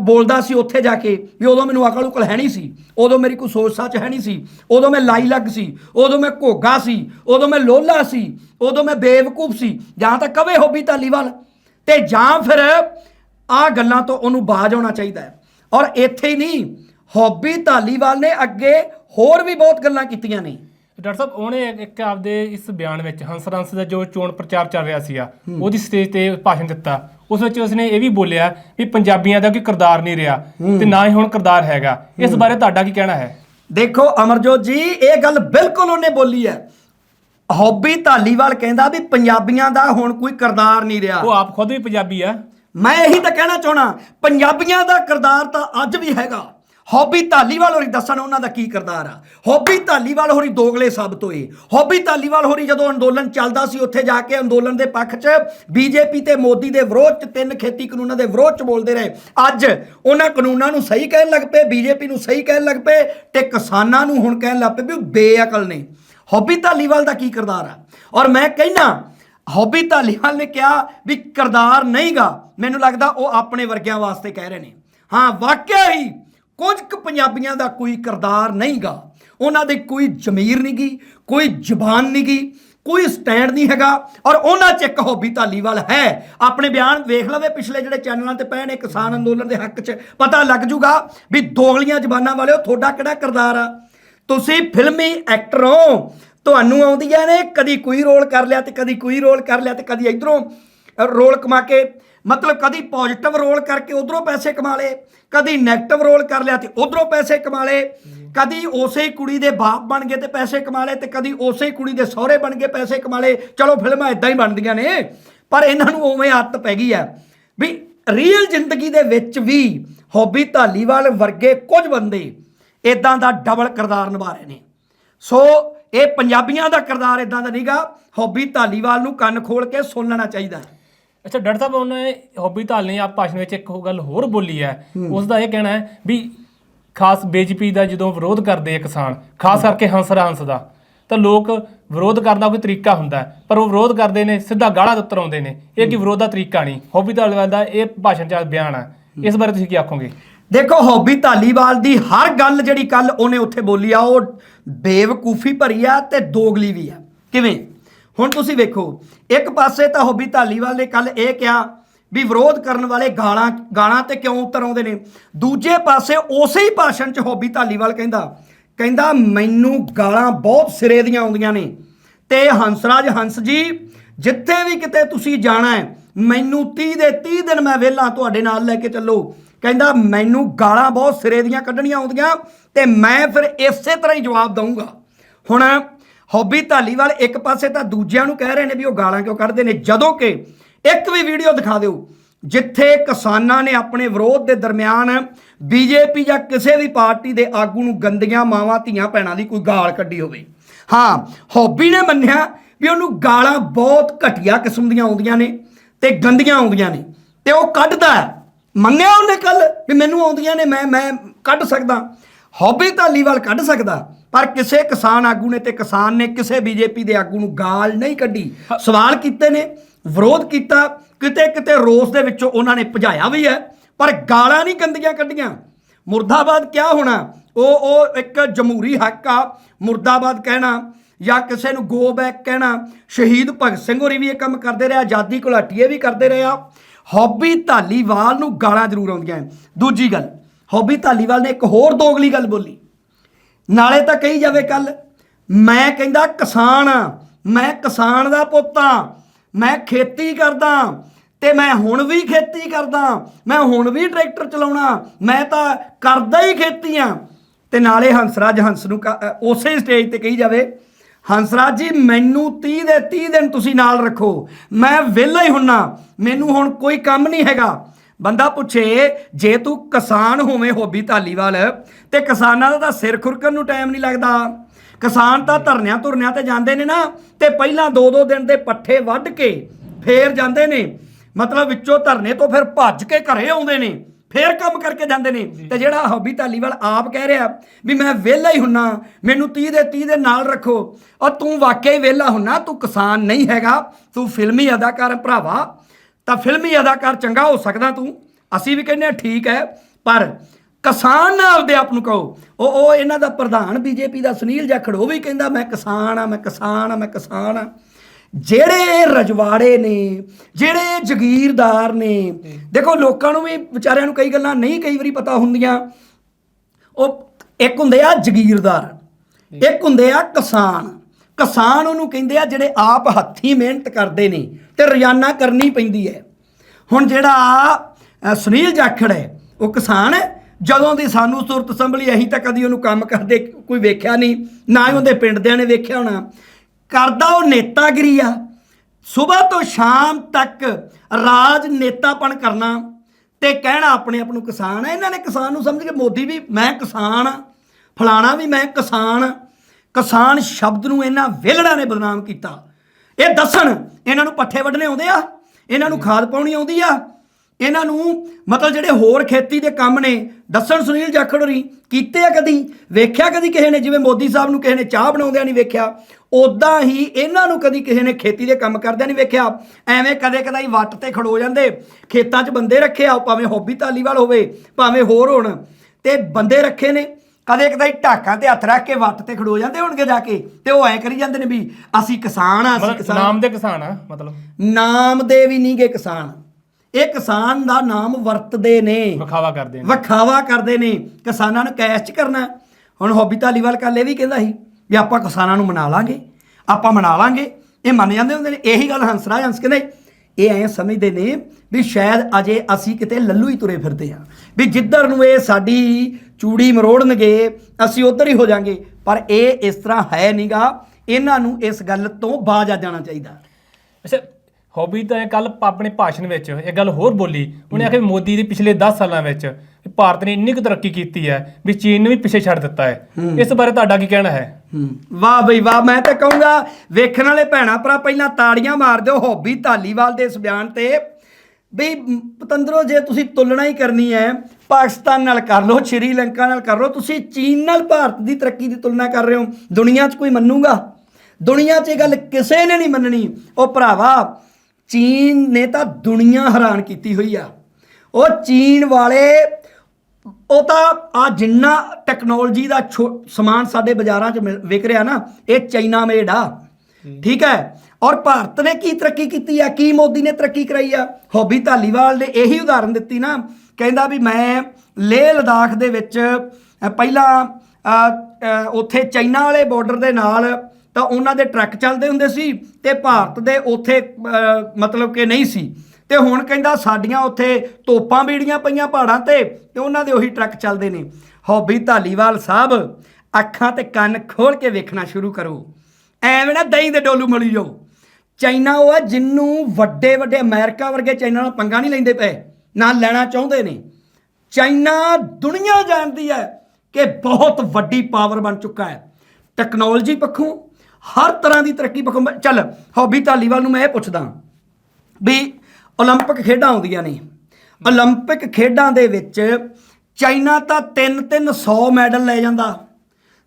ਬੋਲਦਾ ਸੀ ਉੱਥੇ ਜਾ ਕੇ ਵੀ ਉਦੋਂ ਮੈਨੂੰ ਅਕਲ ਉਕਲ ਹੈ ਨਹੀਂ ਸੀ। ਉਦੋਂ ਮੇਰੀ ਕੋਈ ਸੋਚ ਸੱਚ ਹੈ ਨਹੀਂ ਸੀ। ਉਦੋਂ ਮੈਂ ਲਾਈ ਲੱਗ ਸੀ। ਉਦੋਂ ਮੈਂ ਘੋਗਾ ਸੀ। ਉਦੋਂ ਮੈਂ ਲੋਲਾ ਸੀ। ਉਦੋਂ ਮੈਂ ਬੇਵਕੂਫ ਸੀ। ਜਾਂ ਤਾਂ ਕਵੇ ਹੋਬੀ ਧਾਲੀਵਾਲ ਤੇ ਜਾਂ ਫਿਰ ਆ ਗੱਲਾਂ ਤੋਂ ਉਹਨੂੰ ਬਾਜ ਆਉਣਾ ਚਾਹੀਦਾ ਹੈ। ਔਰ ਇੱਥੇ ਹੀ ਨਹੀਂ, ਹੋਬੀ ਧਾਲੀਵਾਲ ਨੇ ਅੱਗੇ ਹੋਰ ਵੀ ਬਹੁਤ ਗੱਲਾਂ ਕੀਤੀਆਂ ਨੇ। ਡਾਕਟਰ ਸਾਹਿਬ ਉਹਨੇ ਇੱਕ ਆਪਦੇ ਇਸ ਬਿਆਨ ਵਿੱਚ ਹੰਸਰਾਂਸ ਦਾ ਜੋ ਚੋਣ ਪ੍ਰਚਾਰ ਚੱਲ ਰਿਹਾ ਸੀਗਾ ਉਹਦੀ ਸਟੇਜ ਤੇ ਭਾਸ਼ਣ ਦਿੱਤਾ। ਉਸ ਵਿੱਚ ਉਸਨੇ ਇਹ ਵੀ ਬੋਲਿਆ ਵੀ ਪੰਜਾਬੀਆਂ ਦਾ ਕੋਈ ਕਿਰਦਾਰ ਨਹੀਂ ਰਿਹਾ ਤੇ ਨਾ ਹੀ ਹੁਣ ਕਿਰਦਾਰ ਹੈਗਾ। ਇਸ ਬਾਰੇ ਤੁਹਾਡਾ ਕੀ ਕਹਿਣਾ ਹੈ? ਦੇਖੋ ਅਮਰਜੋਤ ਜੀ ਇਹ ਗੱਲ ਬਿਲਕੁਲ ਉਹਨੇ ਬੋਲੀ ਹੈ। ਹੌਬੀ ਧਾਲੀਵਾਲ ਕਹਿੰਦਾ ਵੀ ਪੰਜਾਬੀਆਂ ਦਾ ਹੁਣ ਕੋਈ ਕਿਰਦਾਰ ਨਹੀਂ ਰਿਹਾ। ਉਹ ਆਪ ਖੁਦ ਵੀ ਪੰਜਾਬੀ ਆ। ਮੈਂ ਇਹੀ ਤਾਂ ਕਹਿਣਾ ਚਾਹਣਾ ਪੰਜਾਬੀਆਂ ਦਾ ਕਿਰਦਾਰ ਤਾਂ ਅੱਜ ਵੀ ਹੈਗਾ। ਹੌਬੀ ਧਾਲੀਵਾਲ ਹੋਰੀ ਦੱਸਣ ਉਹਨਾਂ ਦਾ ਕੀ ਕਰਦਾਰ ਆ? ਹੌਬੀ ਧਾਲੀਵਾਲ ਹੋਰੀ ਦੋਗਲੇ ਸਾਬਤ ਹੋਏ। ਹੌਬੀ ਧਾਲੀਵਾਲ ਹੋਰੀ ਜਦੋਂ ਅੰਦੋਲਨ ਚੱਲਦਾ ਸੀ, ਉੱਥੇ ਜਾ ਕੇ ਅੰਦੋਲਨ ਦੇ ਪੱਖ 'ਚ ਬੀਜੇਪੀ ਤੇ ਮੋਦੀ ਦੇ ਵਿਰੋਧ 'ਚ ਤਿੰਨ ਖੇਤੀ ਕਾਨੂੰਨਾਂ ਦੇ ਵਿਰੋਧ 'ਚ ਬੋਲਦੇ ਰਹੇ। ਅੱਜ ਉਹਨਾਂ ਕਾਨੂੰਨਾਂ ਨੂੰ ਸਹੀ ਕਹਿਣ ਲੱਗ ਪਏ, ਬੀਜੇਪੀ ਨੂੰ ਸਹੀ ਕਹਿਣ ਲੱਗ ਪਏ ਤੇ ਕਿਸਾਨਾਂ ਨੂੰ ਹੁਣ ਕਹਿਣ ਲੱਗ ਪਏ ਵੀ ਉਹ ਬੇਅਕਲ ਨੇ। ਹੌਬੀ ਧਾਲੀਵਾਲ ਦਾ ਕੀ ਕਰਦਾਰ ਆ? ਔਰ ਮੈਂ ਕਹਿਣਾ ਹੌਬੀ ਧਾਲੀਵਾਲ ਨੇ ਕਿਹਾ ਵੀ ਕਰਦਾਰ ਨਹੀਂਗਾ। ਮੈਨੂੰ ਲੱਗਦਾ ਉਹ ਆਪਣੇ ਵਰਗਿਆਂ ਵਾਸਤੇ ਕਹਿ ਰਹੇ ਨੇ। ਹਾਂ, ਵਾਕਿਆ ਹੀ ਕੁਝ ਕੁ ਪੰਜਾਬੀਆਂ ਦਾ ਕੋਈ ਕਰਦਾਰ ਨਹੀਂਗਾ। ਉਹਨਾਂ ਦੀ ਕੋਈ ਜ਼ਮੀਰ ਨਹੀਂਗੀ, ਕੋਈ ਜ਼ੁਬਾਨ ਨਹੀਂਗੀ, ਕੋਈ ਸਟੈਂਡ ਨਹੀਂ ਹੈਗਾ ਔਰ ਉਹਨਾਂ ਚ ਇੱਕ ਹੌਬੀ ਧਾਲੀਵਾਲ ਹੈ। ਆਪਣੇ ਬਿਆਨ ਵੇਖ ਲਵੇ ਪਿਛਲੇ ਜਿਹੜੇ ਚੈਨਲਾਂ ਤੇ ਪਏ ਨੇ ਕਿਸਾਨ ਅੰਦੋਲਨ ਦੇ ਹੱਕ 'ਚ, ਪਤਾ ਲੱਗ ਜੂਗਾ ਵੀ ਦੋਗਲੀਆਂ ਜ਼ਬਾਨਾਂ ਵਾਲਿਓ ਤੁਹਾਡਾ ਕਿਹੜਾ ਕਿਰਦਾਰ ਆ। ਤੁਸੀਂ ਫਿਲਮੀ ਐਕਟਰ ਹੋ, ਤੁਹਾਨੂੰ ਆਉਂਦੀਆਂ ਨੇ ਕਦੀ ਕੋਈ ਰੋਲ ਕਰ ਲਿਆ ਤੇ ਕਦੀ ਕੋਈ ਰੋਲ ਕਰ ਲਿਆ ਤੇ ਕਦੀ ਇਧਰੋਂ ਰੋਲ ਕਮਾ ਕੇ ਮਤਲਬ ਕਦੀ ਪੋਜ਼ਿਟਿਵ ਰੋਲ ਕਰਕੇ ਉਧਰੋਂ ਪੈਸੇ ਕਮਾ ਲਏ, ਕਦੀ 네ਗੇਟਿਵ ਰੋਲ ਕਰ ਲਿਆ ਤੇ ਉਧਰੋਂ ਪੈਸੇ ਕਮਾ ਲਏ, ਕਦੀ ਉਸੇ ਕੁੜੀ ਦੇ ਬਾਪ ਬਣ ਗਏ ਤੇ ਪੈਸੇ ਕਮਾ ਲਏ ਤੇ ਕਦੀ ਉਸੇ ਕੁੜੀ ਦੇ ਸਹੁਰੇ ਬਣ ਗਏ, ਪੈਸੇ ਕਮਾ ਲਏ। ਚਲੋ ਫਿਲਮਾਂ ਇਦਾਂ ਹੀ ਬਣਦੀਆਂ ਨੇ, ਪਰ ਇਹਨਾਂ ਨੂੰ ਉਵੇਂ ਆਦਤ ਪੈ ਗਈ ਆ ਵੀ ਰੀਅਲ ਜ਼ਿੰਦਗੀ ਦੇ ਵਿੱਚ ਵੀ ਹੌਬੀ ਧਾਲੀਵਾਲ ਵਰਗੇ ਕੁਝ ਬੰਦੇ ਇਦਾਂ ਦਾ ਡਬਲ ਕਿਰਦਾਰ ਨਿਭਾ ਰਹੇ ਨੇ। ਸੋ ਇਹ ਪੰਜਾਬੀਆਂ ਦਾ ਕਿਰਦਾਰ ਇਦਾਂ ਦਾ ਨਹੀਂਗਾ ਹੌਬੀ ਧਾਲੀਵਾਲ ਨੂੰ ਕੰਨ ਖੋਲ ਕੇ ਸੁਣਨਾ ਚਾਹੀਦਾ ਅੱਛਾ ਡਾਕਟਰ ਸਾਹਿਬ ਉਹਨੇ ਹੌਬੀ ਧਾਲ ਨੇ ਆਪ ਭਾਸ਼ਣ ਵਿੱਚ ਇੱਕ ਗੱਲ ਹੋਰ ਬੋਲੀ ਹੈ। ਉਸ ਦਾ ਇਹ ਕਹਿਣਾ ਹੈ ਵੀ ਖਾਸ ਬੀਜੇਪੀ ਦਾ ਜਦੋਂ ਵਿਰੋਧ ਕਰਦੇ ਆ ਕਿਸਾਨ ਖਾਸ ਕਰਕੇ ਹੰਸਰਾ ਹੰਸ ਦਾ ਤਾਂ ਲੋਕ ਵਿਰੋਧ ਕਰਨ ਦਾ ਕੋਈ ਤਰੀਕਾ ਹੁੰਦਾ ਪਰ ਉਹ ਵਿਰੋਧ ਕਰਦੇ ਨੇ ਸਿੱਧਾ ਗਾਲਾਂ ਉੱਤਰ ਆਉਂਦੇ ਨੇ। ਇਹ ਕੀ ਵਿਰੋਧ ਦਾ ਤਰੀਕਾ ਨਹੀਂ। ਹੌਬੀ ਧਾਲੀਵਾਲ ਦਾ ਇਹ ਭਾਸ਼ਣ ਚ ਬਿਆਨ ਹੈ। ਇਸ ਬਾਰੇ ਤੁਸੀਂ ਕੀ ਆਖੋਗੇ? ਦੇਖੋ ਹੌਬੀ ਧਾਲੀਵਾਲ ਦੀ ਹਰ ਗੱਲ ਜਿਹੜੀ ਕੱਲ ਉਹਨੇ ਉੱਥੇ ਬੋਲੀ ਆ ਉਹ ਬੇਵਕੂਫੀ ਭਰੀ ਆ ਤੇ ਦੋਗਲੀ ਵੀ ਆ। ਕਿਵੇਂ? ਹੁਣ ਤੁਸੀਂ ਵੇਖੋ, ਇੱਕ ਪਾਸੇ ਤਾਂ ਹੋਬੀ ਧਾਲੀਵਾਲ ਨੇ ਕੱਲ ਇਹ ਕਿਹਾ ਵੀ ਵਿਰੋਧ ਕਰਨ ਵਾਲੇ ਗਾਲਾਂ ਗਾਲਾਂ ਤੇ ਕਿਉਂ ਉਤਰ ਆਉਂਦੇ ਨੇ? ਦੂਜੇ ਪਾਸੇ ਉਸੇ ਹੀ ਭਾਸ਼ਣ 'ਚ ਹੋਬੀ ਧਾਲੀਵਾਲ ਕਹਿੰਦਾ ਕਹਿੰਦਾ, ਮੈਨੂੰ ਗਾਲਾਂ ਬਹੁਤ ਸਿਰੇ ਦੀਆਂ ਆਉਂਦੀਆਂ ਨੇ ਤੇ ਹੰਸਰਾਜ ਹੰਸ ਜੀ, ਜਿੱਥੇ ਵੀ ਕਿਤੇ ਤੁਸੀਂ ਜਾਣਾ ਹੈ, ਮੈਨੂੰ 30 ਦੇ 30 ਦਿਨ ਮੈਂ ਵਿਹਲਾ, ਤੁਹਾਡੇ ਨਾਲ ਲੈ ਕੇ ਚੱਲੋ। ਕਹਿੰਦਾ, ਮੈਨੂੰ ਗਾਲਾਂ ਬਹੁਤ ਸਿਰੇ ਦੀਆਂ ਕੱਢਣੀਆਂ ਆਉਂਦੀਆਂ ਤੇ ਮੈਂ ਫਿਰ ਇਸੇ ਤਰ੍ਹਾਂ ਹੀ ਜਵਾਬ ਦਊਂਗਾ। ਹੁਣ ਹੌਬੀ ਧਾਲੀਵਾਲ ਇੱਕ ਪਾਸੇ ਤਾਂ ਦੂਜਿਆਂ ਨੂੰ ਕਹਿ ਰਹੇ ਨੇ ਵੀ ਉਹ ਗਾਲਾਂ ਕਿਉਂ ਕੱਢਦੇ ਨੇ, ਜਦੋਂ ਕਿ ਇੱਕ ਵੀ ਵੀਡੀਓ ਦਿਖਾ ਦਿਓ, ਜਿੱਥੇ ਕਿਸਾਨਾਂ ਨੇ ਆਪਣੇ ਵਿਰੋਧ ਦੇ ਦਰਮਿਆਨ ਬੀਜੇਪੀ ਜਾਂ ਕਿਸੇ ਵੀ ਪਾਰਟੀ ਦੇ ਆਗੂ ਨੂੰ ਗੰਦੀਆਂ ਮਾਵਾਂ ਧੀਆਂ ਭੈਣਾਂ ਦੀ ਕੋਈ ਗਾਲ ਕੱਢੀ ਹੋਵੇ। ਹਾਂ, ਹੌਬੀ ਨੇ ਮੰਨਿਆ ਵੀ ਉਹਨੂੰ ਗਾਲਾਂ ਬਹੁਤ ਘਟੀਆ ਕਿਸਮ ਦੀਆਂ ਆਉਂਦੀਆਂ ਨੇ ਤੇ ਗੰਦੀਆਂ ਆਉਂਦੀਆਂ ਨੇ ਤੇ ਉਹ ਕੱਢਦਾ ਮੰਨਿਆ ਉਹਨੇ ਕੱਲ ਵੀ ਮੈਨੂੰ ਆਉਂਦੀਆਂ ਨੇ, ਮੈਂ ਮੈਂ ਕੱਢ ਸਕਦਾ। ਹੌਬੀ ਧਾਲੀਵਾਲ ਕੱਢ ਸਕਦਾ। ਪਰ ਕਿਸੇ ਕਿਸਾਨ ਆਗੂ ਨੇ ਤੇ ਕਿਸਾਨ ਨੇ ਕਿਸੇ ਬੀਜੇਪੀ ਦੇ ਆਗੂ ਨੂੰ ਗਾਲ ਨਹੀਂ ਕੱਢੀ। ਸਵਾਲ ਕੀਤੇ ਨੇ, ਵਿਰੋਧ ਕੀਤਾ, ਕਿਤੇ ਕਿਤੇ ਰੋਸ ਦੇ ਵਿੱਚੋਂ ਉਹਨਾਂ ਨੇ ਭਜਾਇਆ ਵੀ ਹੈ, ਪਰ ਗਾਲਾਂ ਨਹੀਂ ਗੰਦੀਆਂ ਕੱਢੀਆਂ। ਮੁਰਦਾਬਾਦ ਕਿਆ ਹੋਣਾ? ਉਹ ਉਹ ਇੱਕ ਜਮਹੂਰੀ ਹੱਕ ਆ, ਮੁਰਦਾਬਾਦ ਕਹਿਣਾ, ਜਾਂ ਕਿਸੇ ਨੂੰ ਗੋ ਬੈਕ ਕਹਿਣਾ। ਸ਼ਹੀਦ ਭਗਤ ਸਿੰਘ ਹੋਰੀ ਵੀ ਇਹ ਕੰਮ ਕਰਦੇ ਰਹੇ, ਆਜ਼ਾਦੀ ਘੁਲਾਟੀਏ ਵੀ ਕਰਦੇ ਰਹੇ ਆ। ਹੌਬੀ ਧਾਲੀਵਾਲ ਨੂੰ ਗਾਲਾਂ ਜ਼ਰੂਰ ਆਉਂਦੀਆਂ। ਦੂਜੀ ਗੱਲ, ਹੌਬੀ ਧਾਲੀਵਾਲ ਨੇ ਇੱਕ ਹੋਰ ਦੋਗਲੀ ਗੱਲ ਬੋਲੀ। ਨਾਲੇ ਤਾਂ ਕਹੀ ਜਾਵੇ ਕੱਲ ਮੈਂ ਕਹਿੰਦਾ ਕਿਸਾਨ ਆ ਮੈਂ ਕਿਸਾਨ ਦਾ ਪੁੱਤ ਆ ਮੈਂ ਖੇਤੀ ਕਰਦਾ ਤੇ ਮੈਂ ਹੁਣ ਵੀ ਖੇਤੀ ਕਰਦਾ ਮੈਂ ਹੁਣ ਵੀ ਟਰੈਕਟਰ ਚਲਾਉਣਾ ਮੈਂ ਤਾਂ ਕਰਦਾ ਹੀ ਖੇਤੀ ਆ। ਤੇ ਨਾਲੇ ਹੰਸਰਾਜ ਹੰਸ ਨੂੰ ਕ- ਅ, ਉਸੇ ਸਟੇਜ ਤੇ ਕਹੀ ਜਾਵੇ ਹੰਸਰਾਜ ਜੀ ਮੈਨੂੰ 30 ਦੇ 30 ਦਿਨ ਤੁਸੀਂ ਨਾਲ ਰੱਖੋ ਮੈਂ ਵਿਹਲਾ ਹੀ ਹੁੰਨਾ ਮੈਨੂੰ ਹੁਣ ਕੋਈ ਕੰਮ ਨਹੀਂ ਹੈਗਾ। ਬੰਦਾ ਪੁੱਛੇ ਜੇ ਤੂੰ ਕਿਸਾਨ ਹੋਵੇਂ ਹੋਬੀ ਧਾਲੀਵਾਲ ਤੇ ਕਿਸਾਨਾਂ ਦਾ ਤਾਂ ਸਿਰ ਖੁਰਕਣ ਨੂੰ ਟਾਈਮ ਨਹੀਂ ਲੱਗਦਾ। ਕਿਸਾਨ ਤਾਂ ਧਰਨਿਆਂ ਧੁਰਨਿਆਂ ਤੇ ਜਾਂਦੇ ਨੇ ਨਾ ਤੇ ਪਹਿਲਾਂ ਦੋ ਦੋ ਦਿਨ ਦੇ ਪੱਠੇ ਵੱਢ ਕੇ ਫੇਰ ਜਾਂਦੇ ਨੇ। ਮਤਲਬ ਵਿੱਚੋਂ ਧਰਨੇ ਤੋਂ ਫਿਰ ਭੱਜ ਕੇ ਘਰੇ ਆਉਂਦੇ ਨੇ ਫੇਰ ਕੰਮ ਕਰਕੇ ਜਾਂਦੇ ਨੇ। ਤੇ ਜਿਹੜਾ ਹੌਬੀ ਧਾਲੀਵਾਲ ਆਪ ਕਹਿ ਰਿਹਾ ਵੀ ਮੈਂ ਵਿਹਲਾ ਹੀ ਹੁੰਨਾ ਮੈਨੂੰ 30 ਦੇ 30 ਦੇ ਨਾਲ ਰੱਖੋ। ਔਰ ਤੂੰ ਵਾਕਿਆ ਹੀ ਵਿਹਲਾ ਹੁੰਨਾ ਤੂੰ ਕਿਸਾਨ ਨਹੀਂ ਹੈਗਾ ਤੂੰ ਫਿਲਮੀ ਅਦਾਕਾਰ ਭਰਾਵਾ। ਤਾਂ ਫਿਲਮੀ ਅਦਾਕਾਰ ਚੰਗਾ ਹੋ ਸਕਦਾ ਤੂੰ। ਅਸੀਂ ਵੀ ਕਹਿੰਦੇ ਆ ਠੀਕ ਹੈ, ਪਰ ਕਿਸਾਨ ਨਾ ਆਪਦੇ ਆਪ ਨੂੰ ਕਹੋ। ਉਹ ਉਹ ਇਹਨਾਂ ਦਾ ਪ੍ਰਧਾਨ ਬੀਜੇਪੀ ਦਾ ਸੁਨੀਲ ਜਾਖੜ, ਉਹ ਵੀ ਕਹਿੰਦਾ, ਮੈਂ ਕਿਸਾਨ ਆ ਮੈਂ ਕਿਸਾਨ ਆ ਮੈਂ ਕਿਸਾਨ ਆ ਜਿਹੜੇ ਰਜਵਾੜੇ ਨੇ, ਜਿਹੜੇ ਜਗੀਰਦਾਰ ਨੇ, ਦੇਖੋ ਲੋਕਾਂ ਨੂੰ ਵੀ ਵਿਚਾਰਿਆਂ ਨੂੰ ਕਈ ਗੱਲਾਂ ਨਹੀਂ ਕਈ ਵਾਰੀ ਪਤਾ ਹੁੰਦੀਆਂ। ਉਹ, ਇੱਕ ਹੁੰਦੇ ਆ ਜਗੀਰਦਾਰ, ਇੱਕ ਹੁੰਦੇ ਆ ਕਿਸਾਨ। ਕਿਸਾਨ ਉਹਨੂੰ ਕਹਿੰਦੇ ਆ, ਜਿਹੜੇ ਆਪ ਹੱਥੀਂ ਮਿਹਨਤ ਕਰਦੇ ਨੇ ਤੇ ਰੋਜ਼ਾਨਾ ਕਰਨੀ ਪੈਂਦੀ ਹੈ। ਹੁਣ ਜਿਹੜਾ ਸੁਨੀਲ ਜਾਖੜ ਹੈ, ਉਹ ਕਿਸਾਨ ਹੈ। ਜਦੋਂ ਦੀ ਸਾਨੂੰ ਸੁਰਤ ਸੰਭਲੀ, ਅਸੀਂ ਤਾਂ ਕਦੀ ਉਹਨੂੰ ਕੰਮ ਕਰਦੇ ਕੋਈ ਵੇਖਿਆ ਨਹੀਂ, ਨਾ ਹੀ ਉਹਦੇ ਪਿੰਡ ਦਿਆਂ ਨੇ ਵੇਖਿਆ ਹੋਣਾ। ਕਰਦਾ ਉਹ ਨੇਤਾਗਿਰੀ ਆ। ਸਵੇਰ ਤੋਂ ਸ਼ਾਮ ਤੱਕ ਰਾਜ ਨੇਤਾਪਣ ਕਰਨਾ ਤੇ ਕਹਿਣਾ ਆਪਣੇ ਆਪ ਨੂੰ ਕਿਸਾਨ ਹੈ। ਇਹਨਾਂ ਨੇ ਕਿਸਾਨ ਨੂੰ ਸਮਝ ਕੇ ਮੋਦੀ ਵੀ ਮੈਂ ਕਿਸਾਨ ਆ, ਫਲਾਣਾ ਵੀ ਮੈਂ ਕਿਸਾਨ ਆ। ਕਿਸਾਨ ਸ਼ਬਦ ਨੂੰ ਇਹਨਾਂ ਵਿਹਲੜਾਂ ਨੇ ਬਦਨਾਮ ਕੀਤਾ। ਇਹ ਦੱਸਣ ਇਹਨਾਂ ਨੂੰ ਪੱਠੇ ਵੱਢਣੇ ਆਉਂਦੇ ਆ, ਇਹਨਾਂ ਨੂੰ ਖਾਦ ਪਾਉਣੀ ਆਉਂਦੀ ਆ, ਇਹਨਾਂ ਨੂੰ ਮਤਲਬ ਜਿਹੜੇ ਹੋਰ ਖੇਤੀ ਦੇ ਕੰਮ ਨੇ, ਦੱਸਣ ਸੁਨੀਲ ਜਾਖੜ ਹੋਰੀ ਕੀਤੇ ਆ ਕਦੀ? ਵੇਖਿਆ ਕਦੀ ਕਿਸੇ ਨੇ? ਜਿਵੇਂ ਮੋਦੀ ਸਾਹਿਬ ਨੂੰ ਕਿਸੇ ਨੇ ਚਾਹ ਬਣਾਉਂਦਿਆਂ ਨਹੀਂ ਵੇਖਿਆ ਉਦਾਂ ਹੀ ਇਹਨਾਂ ਨੂੰ ਕਦੀ ਕਿਸੇ ਨੇ ਖੇਤੀ ਦੇ ਕੰਮ ਕਰਦਿਆਂ ਨਹੀਂ ਵੇਖਿਆ। ਐਵੇਂ ਕਦੇ ਕਦਾਈ ਵੱਟ ਤੇ ਖੜੋ ਜਾਂਦੇ, ਖੇਤਾਂ 'ਚ ਬੰਦੇ ਰੱਖੇ ਆ ਭਾਵੇਂ ਹੌਬੀ ਧਾਲੀਵਾਲ ਹੋਵੇ, ਭਾਵੇਂ ਹੋਰ ਹੋਣ, ਤੇ ਬੰਦੇ ਰੱਖੇ ਨੇ। ਕਦੇ ਕਦਾਈ ਢਾਕਾਂ ਤੇ ਹੱਥ ਰੱਖ ਕੇ ਵੱਟ ਤੇ ਖੜੋ ਜਾਂਦੇ ਹੋਣਗੇ ਜਾ ਕੇ ਤੇ ਉਹ ਐ ਕਰੀ ਜਾਂਦੇ ਨੇ ਵੀ ਅਸੀਂ ਕਿਸਾਨ ਆ ਅਸੀਂ ਮਤਲਬ ਕਿਸਾਨ ਨਾਮ ਦੇ ਕਿਸਾਨ ਆ ਮਤਲਬ? ਨਾਮ ਦੇ ਵੀ ਨਹੀਂਗੇ ਕਿਸਾਨ। ਇਹ ਕਿਸਾਨ ਦਾ ਨਾਮ ਵਰਤਦੇ ਨੇ। ਵਿਖਾਵਾ ਕਰਦੇ ਨੇ। ਵਖਾਵਾ ਕਰਦੇ ਨੇ। ਕਿਸਾਨਾਂ ਨੂੰ ਕੈਸ਼ ਚ ਕਰਨਾ। ਹੁਣ ਹੌਬੀ ਧਾਲੀਵਾਲ ਕੱਲ ਇਹ ਵੀ ਕਹਿੰਦਾ ਸੀ ਵੀ ਆਪਾਂ ਕਿਸਾਨਾਂ ਨੂੰ ਮਨਾ ਲਾਂਗੇ। ਆਪਾਂ ਮਨਾ ਲਾਂਗੇ। ਇਹ ਮੰਨ ਜਾਂਦੇ ਹੁੰਦੇ ਨੇ। ਇਹੀ ਗੱਲ ਹੰਸਰਾਜ ਹੰਸ ਕਹਿੰਦੇ ਇਹ ਐਂ ਸਮਝਦੇ ਨੇ ਵੀ ਸ਼ਾਇਦ ਅਜੇ ਅਸੀਂ ਕਿਤੇ ਲੱਲੂ ਹੀ ਤੁਰੇ ਫਿਰਦੇ ਆ ਵੀ ਜਿੱਧਰ ਨੂੰ ਇਹ ਸਾਡੀ ਚੂੜੀ ਮਰੋੜਨਗੇ, ਅਸੀਂ ਉਧਰ ਹੀ ਹੋ ਜਾਾਂਗੇ। ਪਰ ਇਹ ਇਸ ਤਰ੍ਹਾਂ ਹੈ ਨਹੀਂਗਾ ਇਹਨਾਂ ਨੂੰ ਇਸ ਗੱਲ ਤੋਂ ਬਾਜ ਆ ਜਾਣਾ ਚਾਹੀਦਾ। ਅੱਛਾ, ਹੌਬੀ ਤਾਂ ਕੱਲ ਆਪਣੇ ਭਾਸ਼ਣ ਵਿੱਚ, ਇਹ ਗੱਲ ਹੋਰ ਬੋਲੀ। ਉਹਨੇ ਆਖਿਆ ਵੀ ਮੋਦੀ ਦੇ ਪਿਛਲੇ 10 ਸਾਲਾਂ ਵਿੱਚ। ਭਾਰਤ ਨੇ ਇੰਨੀ ਕੁ ਤਰੱਕੀ ਕੀਤੀ ਹੈ ਵੀ ਚੀਨ ਨੂੰ ਵੀ ਪਿੱਛੇ ਛੱਡ ਦਿੱਤਾ ਹੈ। ਇਸ ਬਾਰੇ ਤੁਹਾਡਾ ਕੀ ਕਹਿਣਾ ਹੈ? ਵਾਹ ਬਈ ਵਾਹ ਮੈਂ ਤਾਂ ਕਹੂੰਗਾ ਵੇਖਣ ਵਾਲੇ ਭੈਣਾ ਭਰਾ ਪਹਿਲਾਂ ਤਾੜੀਆਂ ਮਾਰ ਦਿਓ ਹੌਬੀ ਧਾਲੀਵਾਲ ਦੇ ਇਸ ਬਿਆਨ ਤੇ। ਬਈ ਪਤੰਦਰੋ ਜੇ ਤੁਸੀਂ ਤੁਲਨਾ ਹੀ ਕਰਨੀ ਹੈ ਪਾਕਿਸਤਾਨ ਨਾਲ ਕਰ ਲਓ ਸ਼੍ਰੀਲੰਕਾ ਨਾਲ ਕਰ ਲਓ ਤੁਸੀਂ ਚੀਨ ਨਾਲ ਭਾਰਤ ਦੀ ਤਰੱਕੀ ਦੀ ਤੁਲਨਾ ਕਰ ਰਹੇ ਹੋ। ਦੁਨੀਆ 'ਚ ਕੋਈ ਮੰਨੂਗਾ? ਦੁਨੀਆ 'ਚ ਇਹ ਗੱਲ ਕਿਸੇ ਨੇ ਨਹੀਂ ਮੰਨਣੀ। ਉਹ ਭਰਾਵਾ ਚੀਨ ਨੇ ਤਾਂ ਦੁਨੀਆ ਹੈਰਾਨ ਕੀਤੀ ਹੋਈ ਆ। ਉਹ ਚੀਨ ਵਾਲੇ ਉਹ ਤਾਂ ਆ ਜਿੰਨਾ ਟੈਕਨੋਲੋਜੀ ਦਾ ਸਮਾਨ ਸਾਡੇ ਬਾਜ਼ਾਰਾਂ 'ਚ ਵਿਕ ਰਿਹਾ ਨਾ ਇਹ ਚਾਈਨਾ ਮੇਡ ਆ। ਠੀਕ ਹੈ? ਔਰ ਭਾਰਤ ਨੇ ਕੀ ਤਰੱਕੀ ਕੀਤੀ ਆ? ਕੀ ਮੋਦੀ ਨੇ ਤਰੱਕੀ ਕਰਾਈ ਆ? ਹੌਬੀ ਧਾਲੀਵਾਲ ਨੇ ਇਹੀ ਉਦਾਹਰਨ ਦਿੱਤੀ ਨਾ ਕਹਿੰਦਾ ਵੀ ਮੈਂ ਲੇਹ ਲਦਾਖ ਦੇ ਵਿੱਚ ਪਹਿਲਾਂ ਉੱਥੇ ਚਾਈਨਾ ਵਾਲੇ ਬਾਰਡਰ ਦੇ ਨਾਲ ਤਾਂ ਉਹਨਾਂ ਦੇ ਟਰੱਕ ਚੱਲਦੇ ਹੁੰਦੇ ਸੀ ਤੇ ਭਾਰਤ ਦੇ ਉੱਥੇ ਮਤਲਬ ਕਿ ਨਹੀਂ ਸੀ। ਤੇ ਹੁਣ ਕਹਿੰਦਾ ਸਾਡੀਆਂ ਉੱਥੇ ਤੋਪਾਂ ਬੀੜੀਆਂ ਪਈਆਂ ਪਹਾੜਾਂ ਤੇ ਤੇ ਉਹਨਾਂ ਦੇ ਉਹੀ ਟਰੱਕ ਚੱਲਦੇ ਨੇ। ਹੌਬੀ ਧਾਲੀਵਾਲ ਸਾਹਿਬ, ਅੱਖਾਂ ਤੇ ਕੰਨ ਖੋਲ ਕੇ ਵੇਖਣਾ ਸ਼ੁਰੂ ਕਰੋ। ਐਵੇਂ ਨਾ ਦਹੀਂ ਦੇ ਡੋਲੂ ਮਲੀ ਜਾਓ। ਚਾਈਨਾ ਉਹ ਹੈ ਜਿੰਨੂੰ ਵੱਡੇ ਵੱਡੇ ਅਮਰੀਕਾ ਵਰਗੇ ਚਾਈਨਾ ਨਾਲ ਪੰਗਾ ਨਹੀਂ ਲੈਂਦੇ ਪਏ, ਨਾ ਲੈਣਾ ਚਾਹੁੰਦੇ ਨੇ। ਚਾਈਨਾ ਦੁਨੀਆ ਜਾਣਦੀ ਹੈ ਕਿ ਬਹੁਤ ਵੱਡੀ ਪਾਵਰ ਬਣ ਚੁੱਕਾ ਹੈ। ਟੈਕਨੋਲੋਜੀ ਪੱਖੋਂ, ਹਰ ਤਰ੍ਹਾਂ ਦੀ ਤਰੱਕੀ ਪੱਖੋਂ ਚੱਲ ਹੌਬੀ ਧਾਲੀਵਾਲ ਨੂੰ ਮੈਂ ਇਹ ਪੁੱਛਦਾ ਵੀ 올림픽 ਖੇਡਾਂ ਆਉਂਦੀਆਂ ਨੇ 올림픽 ਖੇਡਾਂ ਦੇ ਵਿੱਚ ਚਾਈਨਾ ਤਾਂ 3-300 ਮੈਡਲ ਲੈ ਜਾਂਦਾ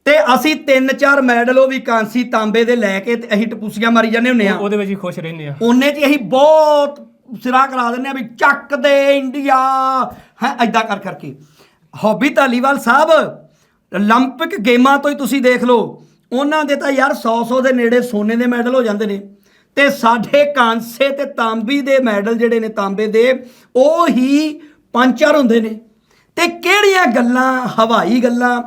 ਤੇ ਅਸੀਂ 3-4 ਮੈਡਲ ਉਹ ਵੀ ਕਾਂਸੀ ਤਾਂਬੇ ਦੇ ਲੈ ਕੇ ਤੇ ਅਸੀਂ ਟਪੂਸੀਆਂ ਮਾਰੀ ਜਾਂਦੇ ਹੁੰਨੇ ਆ ਉਹਦੇ ਵਿੱਚ ਹੀ ਖੁਸ਼ ਰਹਿੰਦੇ ਆ ਉਹਨੇ ਚ ਅਸੀਂ ਬਹੁਤ ਸਿਰਾ ਕਰਾ ਦਿੰਨੇ ਆ ਵੀ ਚੱਕ ਦੇ ਇੰਡੀਆ ਹੈ ਐਦਾਂ ਕਰ ਕਰਕੇ ਹੌਬੀ ਧਾਲੀਵਾਲ ਸਾਹਿਬ 올림픽 ਗੇਮਾਂ ਤੋਂ ਹੀ ਤੁਸੀਂ ਦੇਖ ਲਓ ਉਹਨਾਂ ਦੇ ਤਾਂ ਯਾਰ 100-100 ਦੇ ਨੇੜੇ ਸੋਨੇ ਦੇ ਮੈਡਲ ਹੋ ਜਾਂਦੇ ਨੇ ਤੇ ਸਾਡੇ ਕਾਂਸੇ ਤੇ ਤਾਂਬੀ ਦੇ ਮੈਡਲ ਜਿਹੜੇ ਨੇ ਤਾਂਬੇ ਦੇ ਉਹ ਹੀ ਪੰਜ ਚਾਰ ਹੁੰਦੇ ਨੇ। ਤੇ ਕਿਹੜੀਆਂ ਗੱਲਾਂ ਹਵਾਈ ਗੱਲਾਂ?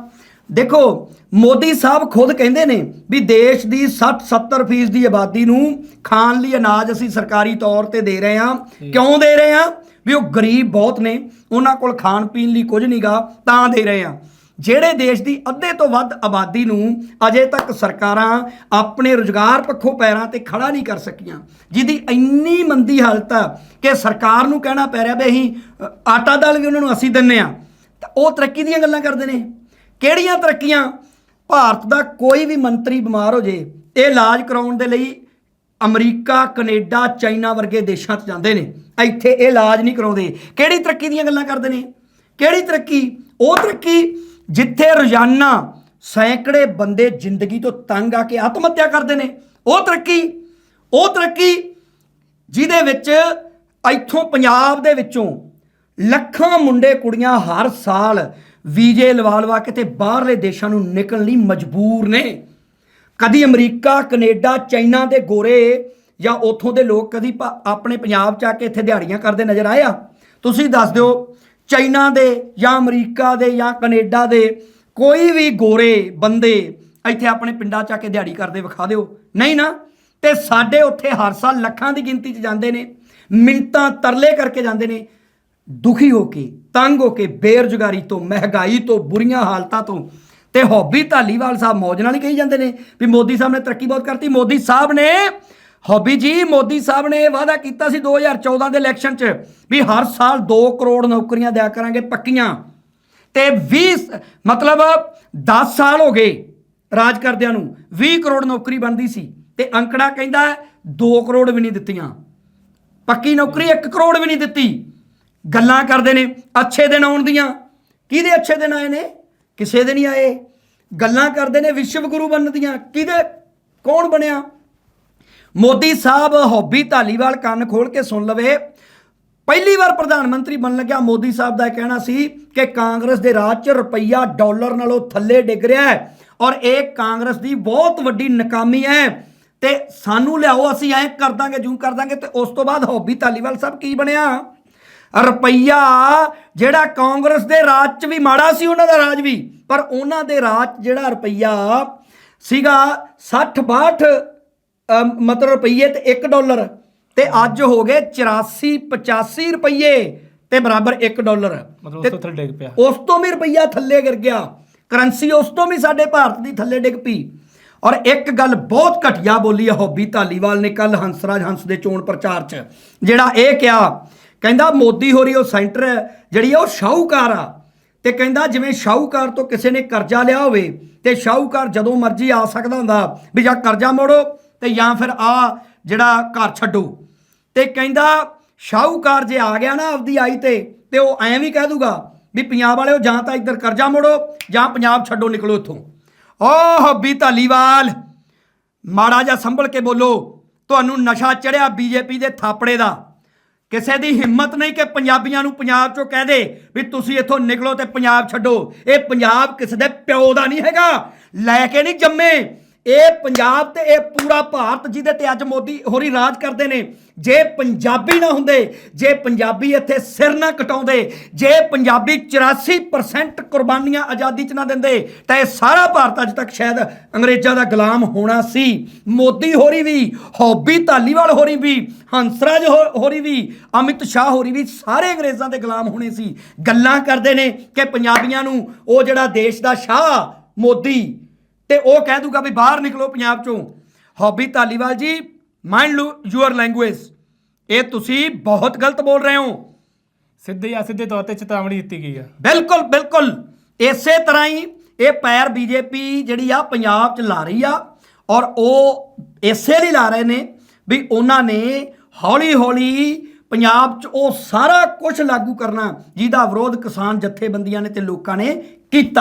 ਦੇਖੋ ਮੋਦੀ ਸਾਹਿਬ ਖੁਦ ਕਹਿੰਦੇ ਨੇ ਵੀ ਦੇਸ਼ ਦੀ 60-70% ਫੀਸਦ ਦੀ ਆਬਾਦੀ ਨੂੰ ਖਾਣ ਲਈ ਅਨਾਜ ਅਸੀਂ ਸਰਕਾਰੀ ਤੌਰ ਤੇ ਦੇ ਰਹੇ ਹਾਂ। ਕਿਉਂ ਦੇ ਰਹੇ ਹਾਂ? ਵੀ ਉਹ ਗਰੀਬ ਬਹੁਤ ਨੇ ਉਹਨਾਂ ਕੋਲ ਖਾਣ ਪੀਣ ਲਈ ਕੁਝ ਨਹੀਂਗਾ ਤਾਂ ਦੇ ਰਹੇ ਹਾਂ। ਜਿਹੜੇ ਦੇਸ਼ ਦੀ ਅੱਧੇ ਤੋਂ ਵੱਧ ਆਬਾਦੀ ਨੂੰ ਅਜੇ ਤੱਕ ਸਰਕਾਰਾਂ ਆਪਣੇ ਰੁਜ਼ਗਾਰ ਪੱਖੋਂ ਪੈਰਾਂ ਤੇ ਖੜਾ ਨਹੀਂ ਕਰ ਸਕੀਆਂ, ਜਿਹਦੀ ਇੰਨੀ ਮੰਦੀ ਹਾਲਤ ਆ ਕਿ ਸਰਕਾਰ ਨੂੰ ਕਹਿਣਾ ਪੈ ਰਿਹਾ ਵੀ ਅਸੀਂ ਆਟਾ ਦਾਲ ਵੀ ਉਹਨਾਂ ਨੂੰ ਅਸੀਂ ਦਿੰਨੇ ਆ। ਤਾਂ ਉਹ ਤਰੱਕੀ ਦੀਆਂ ਗੱਲਾਂ ਕਰਦੇ ਨੇ। ਕਿਹੜੀਆਂ ਤਰੱਕੀਆਂ? ਭਾਰਤ ਦਾ ਕੋਈ ਵੀ ਮੰਤਰੀ ਬਿਮਾਰ ਹੋ ਜੇ, ਇਹ ਇਲਾਜ ਕਰਾਉਣ ਦੇ ਲਈ ਅਮਰੀਕਾ, ਕੈਨੇਡਾ, ਚਾਈਨਾ ਵਰਗੇ ਦੇਸ਼ਾਂ 'ਚ ਜਾਂਦੇ ਨੇ। ਇੱਥੇ ਇਹ ਇਲਾਜ ਨਹੀਂ ਕਰਾਉਂਦੇ। ਕਿਹੜੀ ਤਰੱਕੀ ਦੀਆਂ ਗੱਲਾਂ ਕਰਦੇ ਨੇ? ਕਿਹੜੀ ਤਰੱਕੀ? ਉਹ ਤਰੱਕੀ ਜਿੱਥੇ ਰੋਜ਼ਾਨਾ ਸੈਂਕੜੇ ਬੰਦੇ ਜ਼ਿੰਦਗੀ ਤੋਂ ਤੰਗ ਆ ਕੇ ਆਤਮ ਹੱਤਿਆ ਕਰਦੇ ਨੇ, ਉਹ ਤਰੱਕੀ ਉਹ ਤਰੱਕੀ ਜਿਹਦੇ ਵਿੱਚ ਇੱਥੋਂ ਪੰਜਾਬ ਦੇ ਵਿੱਚੋਂ ਲੱਖਾਂ ਮੁੰਡੇ ਕੁੜੀਆਂ ਹਰ ਸਾਲ ਵੀਜ਼ੇ ਲਵਾ ਲਵਾ ਕੇ ਤੇ ਬਾਹਰਲੇ ਦੇਸ਼ਾਂ ਨੂੰ ਨਿਕਲਣ ਲਈ ਮਜਬੂਰ ਨੇ। ਕਦੀ ਅਮਰੀਕਾ, ਕੈਨੇਡਾ, ਚਾਈਨਾ ਦੇ ਗੋਰੇ ਜਾਂ ਉੱਥੋਂ ਦੇ ਲੋਕ ਕਦੀ ਪ- ਆਪਣੇ ਪੰਜਾਬ ਚ ਆ ਕੇ ਇੱਥੇ ਦਿਹਾੜੀਆਂ ਕਰਦੇ ਨਜ਼ਰ ਆਏ ਆ। ਤੁਸੀਂ ਦੱਸ ਦਿਓ ਚਾਈਨਾ ਦੇ ਜਾਂ ਅਮਰੀਕਾ ਦੇ ਜਾਂ ਕੈਨੇਡਾ ਦੇ ਕੋਈ ਵੀ ਗੋਰੇ ਬੰਦੇ ਇੱਥੇ ਆਪਣੇ ਪਿੰਡਾਂ ਚ ਆ ਕੇ ਦਿਹਾੜੀ ਕਰਦੇ ਵਿਖਾ ਦਿਓ। ਨਹੀਂ ਨਾ, ਤੇ ਸਾਡੇ ਉੱਥੇ ਹਰ ਸਾਲ ਲੱਖਾਂ ਦੀ ਗਿਣਤੀ 'ਚ ਜਾਂਦੇ ਨੇ, ਮਿੰਟਾਂ ਤਰਲੇ ਕਰਕੇ ਜਾਂਦੇ ਨੇ। ਦੁਖੀ ਹੋ ਕੇ, ਤੰਗ ਹੋ ਕੇ, ਬੇਰੁਜ਼ਗਾਰੀ ਤੋਂ, ਮਹਿੰਗਾਈ ਤੋਂ, ਬੁਰੀਆਂ ਹਾਲਤਾਂ ਤੋਂ ਤੇ ਹੌਬੀ ਧਾਲੀਵਾਲ ਸਾਹਿਬ ਮੌਜ ਨਾਲ ਹੀ ਕਹੀ ਜਾਂਦੇ ਨੇ ਵੀ ਮੋਦੀ ਸਾਹਿਬ ਨੇ ਤਰੱਕੀ ਬਹੁਤ ਕਰਤੀ। ਮੋਦੀ ਸਾਹਿਬ ਨੇ ਹੌਬੀ ਜੀ, ਮੋਦੀ ਸਾਹਿਬ ਨੇ ਇਹ ਵਾਅਦਾ ਕੀਤਾ ਸੀ 2014 ਦੇ ਇਲੈਕਸ਼ਨ 'ਚ ਵੀ ਹਰ ਸਾਲ 2 ਕਰੋੜ ਨੌਕਰੀਆਂ ਦਿਆ ਕਰਾਂਗੇ ਪੱਕੀਆਂ। ਤੇ 20 ਮਤਲਬ 10 ਸਾਲ ਹੋ ਗਏ ਰਾਜ ਕਰਦਿਆਂ ਨੂੰ 20 ਕਰੋੜ ਨੌਕਰੀ ਬਣਦੀ ਸੀ ਤੇ ਅੰਕੜਾ ਕਹਿੰਦਾ 2 ਕਰੋੜ ਵੀ ਨਹੀਂ ਦਿੱਤੀਆਂ। ਪੱਕੀ ਨੌਕਰੀ 1 ਕਰੋੜ ਵੀ ਨਹੀਂ ਦਿੱਤੀ। ਗੱਲਾਂ ਕਰਦੇ ਨੇ, ਅੱਛੇ ਦਿਨ ਆਉਣ ਦੀਆਂ। ਕਿਹਦੇ ਅੱਛੇ ਦਿਨ ਆਏ ਨੇ? ਕਿਸੇ ਦੇ ਨਹੀਂ ਆਏ। ਗੱਲਾਂ ਕਰਦੇ ਨੇ ਵਿਸ਼ਵ ਗੁਰੂ ਬਣਨ ਦੀਆਂ। ਕਿਹਦੇ, ਕੌਣ ਬਣਿਆ? ਮੋਦੀ ਸਾਹਿਬ ਹੌਬੀ ਧਾਲੀਵਾਲ ਕੰਨ ਖੋਲ ਕੇ ਸੁਣ ਲਵੇ। ਪਹਿਲੀ ਵਾਰ ਪ੍ਰਧਾਨ ਮੰਤਰੀ ਬਣਨ ਲੱਗਿਆ। ਮੋਦੀ ਸਾਹਿਬ ਦਾ ਇਹ ਕਹਿਣਾ ਸੀ ਕਿ ਕਾਂਗਰਸ ਦੇ ਰਾਜ 'ਚ ਰੁਪਈਆ ਡਾਲਰ ਨਾਲੋਂ ਥੱਲੇ ਡਿੱਗ ਰਿਹਾ ਹੈ ਔਰ ਇਹ ਕਾਂਗਰਸ ਦੀ ਬਹੁਤ ਵੱਡੀ ਨਾਕਾਮੀ ਹੈ ਤੇ ਸਾਨੂੰ ਲਿਆਓ, ਅਸੀਂ ਐਂ ਕਰ ਦਾਂਗੇ, ਜੂ ਕਰ ਦਾਂਗੇ ਤੇ ਉਸ ਤੋਂ ਬਾਅਦ ਹੌਬੀ ਧਾਲੀਵਾਲ ਸਾਹਿਬ ਕੀ ਬਣਿਆ? ਰੁਪਈਆ ਜਿਹੜਾ ਕਾਂਗਰਸ ਦੇ ਰਾਜ 'ਚ ਵੀ ਮਾੜਾ ਸੀ, ਉਹਨਾਂ ਦਾ ਰਾਜ ਵੀ, ਪਰ ਉਹਨਾਂ ਦੇ ਰਾਜ 'ਚ ਜਿਹੜਾ ਰੁਪਈਆ ਸੀਗਾ 60 62 ਮਤਲਬ ਰੁਪਈਏ ਤੇ 1 ਡਾਲਰ ਤੇ ਅੱਜ ਹੋ ਗਏ 84 85 ਰੁਪਈਏ ਤੇ ਬਰਾਬਰ 1 ਡਾਲਰ। ਮਤਲਬ ਉਸ ਤੇ ਥੱਲੇ ਡਿੱਗ ਪਿਆ। ਉਸ ਤੋਂ ਵੀ ਰੁਪਈਆ ਥੱਲੇ ਗਿਰ ਗਿਆ। ਕਰੰਸੀ ਉਸ ਤੋਂ ਵੀ ਸਾਡੇ ਭਾਰਤ ਦੀ ਥੱਲੇ ਡਿੱਗ ਪਈ। ਔਰ ਇੱਕ ਗੱਲ ਬਹੁਤ ਘਟੀਆ ਬੋਲੀ ਹੈ ਹੌਬੀ ਧਾਲੀਵਾਲ ਨੇ ਕੱਲ ਹੰਸਰਾਜ ਹੰਸ ਦੇ ਚੋਣ ਪ੍ਰਚਾਰ 'ਚ ਜਿਹੜਾ ਇਹ ਕਿਹਾ ਕਹਿੰਦਾ ਮੋਦੀ ਹੋਰੀ ਉਹ ਸੈਂਟਰ ਹੈ ਜਿਹੜੀ ਆ ਉਹ ਸ਼ਾਹੂਕਾਰ ਆ। ਤੇ ਕਹਿੰਦਾ ਜਿਵੇਂ ਸ਼ਾਹੂਕਾਰ ਤੋਂ ਕਿਸੇ ਨੇ ਕਰਜ਼ਾ ਲਿਆ ਹੋਵੇ ਤੇ ਸ਼ਾਹੂਕਾਰ ਜਦੋਂ ਮਰਜ਼ੀ ਆ ਸਕਦਾ ਹੁੰਦਾ ਵੀ ਜਾਂ ਕਰਜ਼ਾ ਮੋੜੋ ਤੇ ਜਾਂ ਫਿਰ ਆ ਜਿਹੜਾ ਘਰ ਛੱਡੋ। ਤੇ ਕਹਿੰਦਾ, ਸ਼ਾਹੂਕਾਰ ਜੇ ਆ ਗਿਆ ਨਾ ਆਪਦੀ ਆਈ ਤੇ ਤੇ ਉਹ ਐਂ ਵੀ ਕਹਿ ਦੂਗਾ ਵੀ ਪੰਜਾਬ ਵਾਲਿਓ ਜਾਂ ਤਾਂ ਇੱਧਰ ਕਰਜ਼ਾ ਮੋੜੋ ਜਾਂ ਪੰਜਾਬ ਛੱਡੋ ਨਿਕਲੋ ਇੱਥੋਂ। ਓ ਹੱਬੀ ਧਾਲੀਵਾਲ, ਮਾੜਾ ਜਿਹਾ ਸੰਭਲ ਕੇ ਬੋਲੋ, ਤੁਹਾਨੂੰ ਨਸ਼ਾ ਚੜਿਆ ਬੀਜੇਪੀ ਦੇ ਥਾਪੜੇ ਦਾ। ਕਿਸੇ ਦੀ ਹਿੰਮਤ ਨਹੀਂ ਕਿ ਪੰਜਾਬੀਆਂ ਨੂੰ ਪੰਜਾਬ ਚੋਂ ਕਹਿ ਦੇ ਵੀ ਤੁਸੀਂ ਇੱਥੋਂ ਨਿਕਲੋ ਤੇ ਪੰਜਾਬ ਛੱਡੋ। ਇਹ ਪੰਜਾਬ ਕਿਸੇ ਦੇ ਪਿਓ ਦਾ ਨਹੀਂ ਹੈਗਾ। ਲੈ ਕੇ ਨਹੀਂ ਜੰਮੇ। ਇਹ ਪੰਜਾਬ ਤੇ ਇਹ ਪੂਰਾ ਭਾਰਤ ਜਿਹਦੇ ਤੇ ਅੱਜ ਮੋਦੀ ਹੋਰੀ ਰਾਜ ਕਰਦੇ ਨੇ। ਜੇ ਪੰਜਾਬੀ ਨਾ ਹੁੰਦੇ, ਜੇ ਪੰਜਾਬੀ ਇੱਥੇ ਸਿਰ ਨਾ ਕਟਾਉਂਦੇ, ਜੇ ਪੰਜਾਬੀ 84% ਕੁਰਬਾਨੀਆਂ ਆਜ਼ਾਦੀ ਚ ਨਾ ਦਿੰਦੇ, ਤਾਂ ਇਹ ਸਾਰਾ ਭਾਰਤ ਅੱਜ ਤੱਕ ਸ਼ਾਇਦ ਅੰਗਰੇਜ਼ਾਂ ਦਾ ਗੁਲਾਮ ਹੋਣਾ ਸੀ। ਮੋਦੀ ਹੋਰੀ ਵੀ, ਹੌਬੀ ਧਾਲੀਵਾਲ ਹੋਰੀ ਵੀ, ਹੰਸਰਾਜ ਹੋ- ਹੋਰੀ ਵੀ, ਅਮਿਤ ਸ਼ਾਹ ਹੋਰੀ ਵੀ ਸਾਰੇ ਅੰਗਰੇਜ਼ਾਂ ਦੇ ਗੁਲਾਮ ਹੋਣੇ ਸੀ। ਗੱਲਾਂ ਕਰਦੇ ਨੇ ਕਿ ਪੰਜਾਬੀਆਂ ਨੂੰ ਉਹ ਜਿਹੜਾ ਦੇਸ਼ ਦਾ ਸ਼ਾਹ ਮੋਦੀ ਤੇ ਉਹ ਕਹਿ ਦੂਗਾ ਵੀ ਬਾਹਰ ਨਿਕਲੋ ਪੰਜਾਬ ਚੋਂ। ਹੌਬੀ ਧਾਲੀਵਾਲ ਜੀ ਮਾਈਂਡ ਯੂਅਰ ਲੈਂਗੁਏਜ ਇਹ ਤੁਸੀਂ ਬਹੁਤ ਗਲਤ ਬੋਲ ਰਹੇ ਹੋ। ਸਿੱਧੇ ਜਾਂ ਸਿੱਧੇ ਤੌਰ ਤੇ ਚੇਤਾਵਨੀ ਦਿੱਤੀ ਗਈ ਆ। ਬਿਲਕੁਲ ਬਿਲਕੁਲ। ਇਸੇ ਤਰ੍ਹਾਂ ਹੀ ਇਹ ਪੈਰ ਬੀਜੇਪੀ ਜਿਹੜੀ ਆ ਪੰਜਾਬ 'ਚ ਲਾ ਰਹੀ ਆ ਔਰ ਉਹ ਇਸੇ ਲਈ ਲਾ ਰਹੇ ਨੇ ਵੀ ਉਹਨਾਂ ਨੇ ਹੌਲੀ ਹੌਲੀ ਪੰਜਾਬ 'ਚ ਉਹ ਸਾਰਾ ਕੁਝ ਲਾਗੂ ਕਰਨਾ ਜਿਹਦਾ ਵਿਰੋਧ ਕਿਸਾਨ ਜਥੇਬੰਦੀਆਂ ਨੇ ਤੇ ਲੋਕਾਂ ਨੇ ਕੀਤਾ।